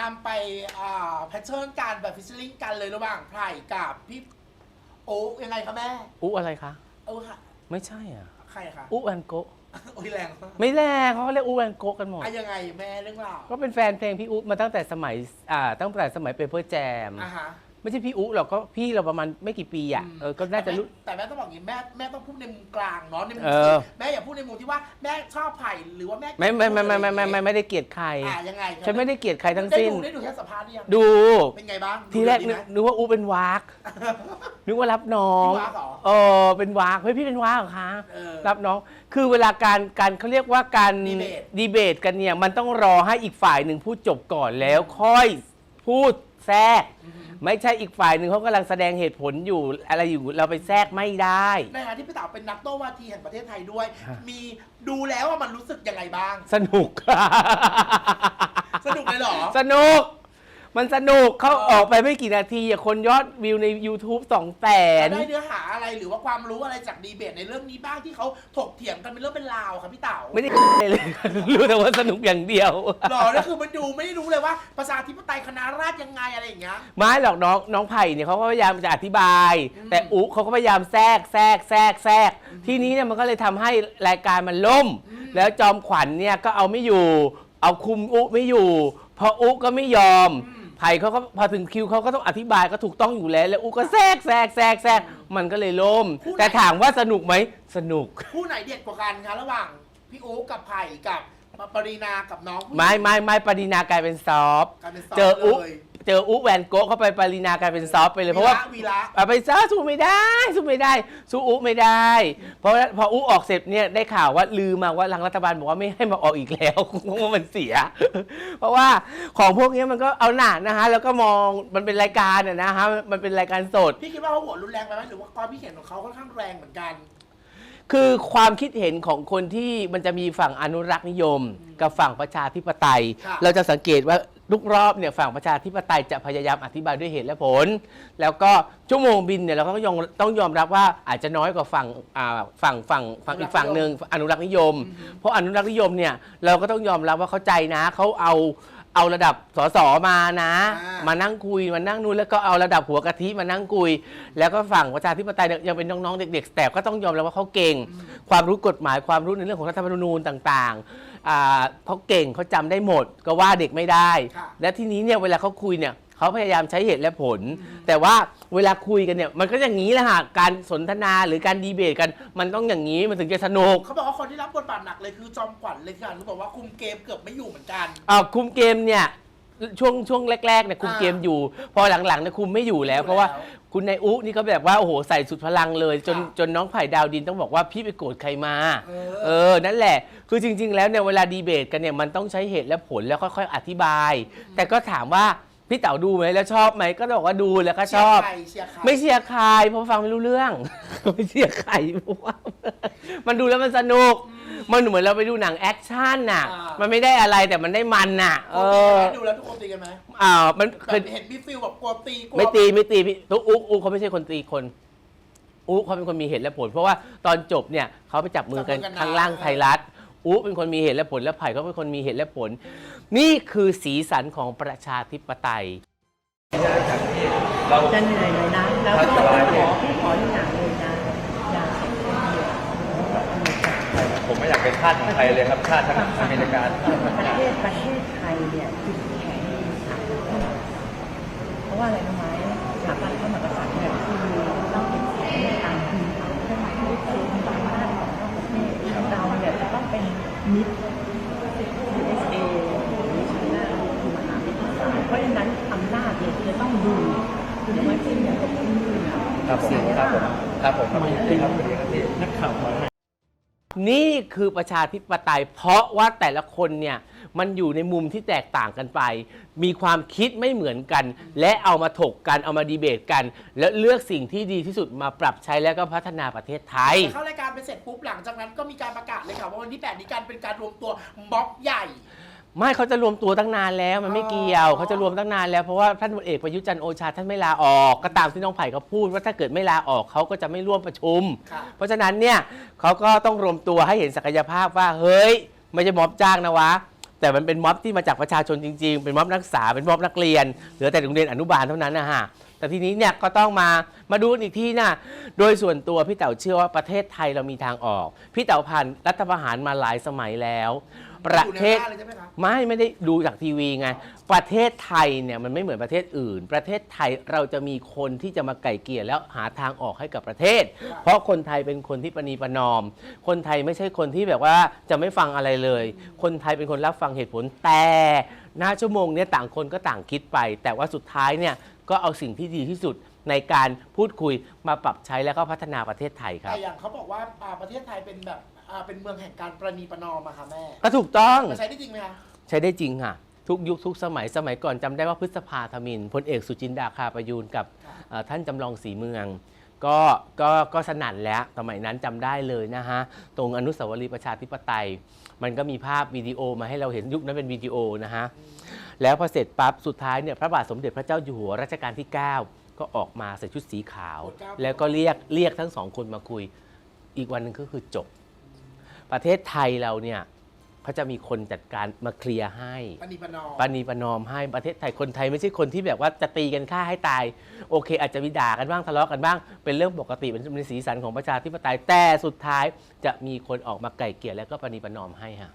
นำไปอ่าแพทเทิร์นการแบบฟิชเชอร์ลิงกันเลยระหว่างไผ่กับพี่โอ๊คยังไงคะแม่อุ๊อะไรคะโอ้ค่ะไม่ใช่อะ ใครคะอุ๊แอนโกะโอ้ยแรงมากไม่แรงเขาเรียกอุ๊แอนโกะกันหมดอะยังไงแม่เรื่องราวก็เป็นแฟนเพลงพี่อุ๊มาตั้งแต่สมัยอ่าตั้งแต่สมัยเป็นเพื่อแจม อะฮะ ไม่ใช่พี่อุหรอกก็พี่เราประมาณไม่กี่ปีอะเออก็น่าจะรู้ แต่แม่ต้องบอกอย่างนี้แม่แม่ต้องพูดในมุมกลางเนาะในมุมที่แม่อย่าพูดในมุมที่ว่าแม่ชอบไผ่หรือว่าแม่ไม่ไม่ไม่ไม่ไม่ไม่ไม่ได้เกลียดใคร อะยังไงฉันไม่ได้เกลียดใครทั้งสิ้น ดูได้ดูแค่สภาพณ์หรือยังดู เป็นไงบ้างทีแรกนึกว่าอูเป็นวาก นึกว่ารับน้อน้องเออเป็นวากเฮ้ยพี่เป็นวากเหรอคะรับน้อง คือเวลาการการเขาเรียกว่าการ Debate ดีเบตกันเนี่ย มันต้องรอให้อีกฝ่ายหนึ่งพูดจบก่อนแล้วค่อยพูดแทรก ไม่ใช่อีกฝ่ายหนึ่งเขากำลังแสดงเหตุผลอยู่อะไรอยู่เราไปแทรกไม่ได้ ในฐานะที่พี่เต๋าเป็นนักโต้วาทีแห่งประเทศไทยด้วยฮะมีดูแล้วว่ามันรู้สึกยังไงบ้าง สนุก สนุกเลยเหรอ สนุก มันสนุกเขาเออออกไปไม่กี่นาทีอะคนยอดวิวใน YouTube 2 0 0แสน ได้เนื้อหาอะไรหรือว่าความรู้อะไรจากดีเบตในเรื่องนี้บ้างที่เขาถกเถียงกันเป็นเรื่องเป็นราวครับพี่เต๋าไม่ได้ เลย รู้แต่ว่าสนุกอย่างเดียว หรอแล้วคือมันดูไม่ได้รู้เลยว่าประชาธิปไตยคณะราษฎรยังไงอะไรอย่างเงี้ย ไม่หรอกน้องน้องไผ่เนี่ยเขาก็พยายามจะอธิบายอืมแต่อุเขาก็พยายามแทรกแทรกแทรกแทรก ทีนี้เนี่ยมันก็เลยทำให้รายการมันล่ม แล้วจอมขวัญเนี่ยก็เอาไม่อยู่ เอาคุมอุไม่อยู่พออุก็ไม่ยอม ไผ่เขาก็พอถึงคิวเขาก็ต้องอธิบายก็ถูกต้องอยู่แล้ว แล้วอุก็แทรกแทรกแทรกแทรกมันก็เลยล่มแต่ถามว่าสนุกไหมสนุกผู้ไหนเด็ดกว่ากันคะระหว่างพี่โอ๊คกับไผ่กับปรีนากับน้องผู้หญิงไม่ไม่ไม่ปรินากลายเป็นซอฟต์กลายเป็นซฟต์เจออุเลยเจออุแวนโกะเข้าไปปรินากลายเป็นซอฟต์ไปเลยเพราะว่า วีระเอาไปซะสู้ไม่ได้สู้ไม่ได้สู้อุไม่ได้ เพราะพออุออกเสร็จเนี่ยได้ข่าวว่าลือมาว่าทางรัฐบาลบอกว่าไม่ให้มาออกอีกแล้ว เพราะว่ามันเสีย เพราะว่าของพวกนี้มันก็เอาหนานะฮะแล้วก็มองมันเป็นรายการอะนะฮะมันเป็นรายการสด พี่คิดว่าเขาหัวรุนแรงไปไหมหรือว่าความพี่เห็นของเขาค่อนข้างแรงเหมือนกัน คือความคิดเห็นของคนที่มันจะมีฝั่งอนุรักษ์นิยม กับฝั่งประชาธิปไตย ค่ะ เราจะสังเกตว่า ทุกรอบเนี่ยฝั่งประชาธิปไตยจะพยายามอธิบายด้วยเหตุและผล แล้วก็ชั่วโมงบินเนี่ยเราก็ต้องยอมต้องยอมรับว่าอาจจะน้อยกว่าฝั่งอ่าฝั่งฝั่งฝั่งอีกฝั่งหนึ่งอนุรักษ์นิยม เพราะอนุรักษ์นิยมเนี่ยเราก็ต้องยอมรับว่าเข้าใจนะเขาเอา เอาระดับสสมานะ อ่ามมานั่งคุยมานั่งนู่นแล้วก็เอาระดับหัวกะทิมานั่งคุย แล้วก็ฝั่งประชาธิปไตยเนี่ยยังเป็นน้องๆเด็กๆแต่ก็ต้องยอมรับว่าเขาเก่ง ความรู้กฎหมายความรู้ในเรื่องของรัฐธรรมนูญต่างๆอ่าเขาเก่งเขาจำได้หมด ก็ว่าเด็กไม่ได้ ค่ะ และทีนี้เนี่ยเวลาเขาคุยเนี่ย เขาพยายามใช้เหตุและผล แต่ว่าเวลาคุยกันเนี่ย มันก็อย่างนี้แหละฮะการสนทนาหรือการดีเบตกัน มันต้องอย่างนี้มันถึงจะสนุก เขาบอกว่าคนที่รับบทบาทหนักเลยคือจอมขวัญเลยค่ะเขาบอกว่าคุมเกมเกือบไม่อยู่เหมือนกัน อ่าคุมเกมเนี่ยช่วงช่วงแรกๆเนี่ยคุมอ่าเกมอยู่ พอหลังๆเนี่ยคุมไม่อยู่แล้วไม่อยู่เพราะว่าแล้วคุณนายอุนี่ก็แบบว่าโอ้โหใส่สุดพลังเลย จนค่ะจนน้องไผ่ดาวดินต้องบอกว่าพี่ไปโกรธใครมาเออเออ นั่นแหละ คือจริง ๆ แล้วเนี่ยเวลาดีเบตกันเนี่ยมันต้องใช้เหตุและผลแล้วค่อย ๆ อธิบาย แต่ก็ถามว่า พี่เต๋าดูไหมแล้วชอบไหมก็บอกว่าดูแล้วก็ชอบเชียร์ใครเชียร์ใครไม่เชียร์ใครเพราะฟังไม่รู้เรื่อง ไม่เชียร์ใครเพราะว่ามันดูแล้วมันสนุก มันเหมือนเราไปดูหนังแอคชั่นน่ะ อ่ามั มันไม่ได้อะไรแต่มันได้มันน่ะ เอโกรธตีกันไหมอดูแล้วทุกคนตีกันไหมอ่ามันแบเคยบเห็นพี่ฟิลแบบกลัวตีกลัวไม่ตีไม่ตีพี่ตุ๊กอุ๊กอุ๊กเขาไม่ใช่คนตีคนอุ๊กเขาเป็นคนมีเหตุและผล เพราะว่าตอนจบเนี่ยเขาไปจับมือกันข้างล่างไทยรัฐ อุ๊กเป็นคนมีเหตุและผลและไผ่ก็เป็นคนมีเหตุและผล นี่คือสีสันของประชาธิปไตยเราจะเหนื่อยเลยนะ แล้วก็ขอพี่ขอที่หนังเลยนะอย่าเสียคนเดียวผมไม่อยากเป็นทาสของใครเลยครับทาสทั้งอเมริกาทาสทั้งประงานเทศประเทศไทยเนี่ยจุดแข็งมีสามข้อเพราะว่าอะไรรู้ไหมะนั้นอำนาจเนี่ยจะต้องดูคือไม่ใช่อย่างกับที่อื่นะครับผมเสียครับผมครับผมครับพี่ครับพี่ครับพี่นักข่าวมานี่คือประชาธิปไตย เพราะว่าแต่ละคนเนี่ยมันอยู่ในมุมที่แตกต่างกันไป มีความคิดไม่เหมือนกัน และเอามาถกกัน เอามาดีเบตกัน แล้วเลือกสิ่งที่ดีที่สุดมาปรับใช้แล้วก็พัฒนาประเทศไทย เข้ารายการไปเสร็จปุ๊บหลังจากนั้นก็มีการประกาศเลยค่ะว่าวันที่ 8 นี้การเป็นการรวมตัวม็อบใหญ่ ไม่เขาจะรวมตัวตั้งนานแล้วมันไม่เกี่ยวอ๋อเขาจะรวมตั้งนานแล้วเพราะว่าท่านพลเอกประยุทธ์จันทร์โอชาท่านไม่ลาออกก็ตามที่น้องไผ่เขาพูดว่าถ้าเกิดไม่ลาออกเขาก็จะไม่ร่วมประชุมค่ะเพราะฉะนั้นเนี่ยเขาก็ต้องรวมตัวให้เห็นศักยภาพว่าเฮ้ยไม่ใช่ม็อบจ้างนะวะ แต่มันเป็นม็อบที่มาจากประชาชนจริงๆ เป็นม็อบนักศึกษาเป็นม็อบนักเรียนเหลือแต่โรงเรียนอนุบาลเท่านั้นนะฮะแต่ทีนี้เนี่ยก็ต้องมามาดูกันอีกทีนะโดยส่วนตัวพี่เต๋าเชื่อว่าประเทศไทยเรามีทางออก พี่เต๋าผ่านรัฐประหารมาหลายสมัยแล้ว ประเทศอยู่ในบ้านเลยใช่ไหมคะ ไม่ไม่ได้ดูจากทีวีไง ประเทศไทยเนี่ยมันไม่เหมือนประเทศอื่น ประเทศไทยเราจะมีคนที่จะมาไก่เกลี่ยแล้วหาทางออกให้กับประเทศ เพราะคนไทยเป็นคนที่ประนีประนอม คนไทยไม่ใช่คนที่แบบว่าจะไม่ฟังอะไรเลย คนไทยเป็นคนรับฟังเหตุผลแต่หน้าชั่วโมงเนี้ยต่างคนก็ต่างคิดไป แต่ว่าสุดท้ายเนี่ยก็เอาสิ่งที่ดีที่สุดในการพูดคุยมาปรับใช้แล้วก็พัฒนาประเทศไทยครับ แต่อย่างเขาบอกว่าอ่าประเทศไทยเป็นแบบ อ่าเป็นเมืองแห่งการประนีประนอมอะค่ะแม่ก็ถูกต้องจะใช้ได้จริงไหมคะ ใช้ได้จริงค่ะ ทุกยุคทุกสมัยสมัยก่อนจำได้ว่าพฤษภาธมินพลเอกสุจินดาคาประยูนกับเอ่อท่านจำลองศรีเมือง ก็ก็ก็สนั่นแล้วสมัยนั้นจำได้เลยนะฮะ ตรงอนุสาวรีย์ประชาธิปไตย มันก็มีภาพวิดีโอมาให้เราเห็นยุคนั้นเป็นวิดีโอนะฮะ แล้วพอเสร็จปั๊บสุดท้ายเนี่ยพระบาทสมเด็จพระเจ้าอยู่หัวรัชกาลที่ 9 ก็ออกมาใส่ชุดสีขาวแล้วก็เรียกเรียกทั้งสองคนมาคุย อีกวันหนึ่งก็คือจบ ประเทศไทยเราเนี่ยเขาจะมีคนจัดการมาเคลียร์ให้ประนีประนอมปณีประนอมให้ประเทศไทยคนไทยไม่ใช่คนที่แบบว่าจะตีกันฆ่าให้ตาย โอเค อาจจะมีด่ากันบ้างทะเลาะกันบ้าง เป็นเรื่องปกติเป็นเป็นสีสันของประชาธิปไตยแต่สุดท้ายจะมีคนออกมาไก่เกลี่ยแล้วก็ปณีประนอมให้ฮะ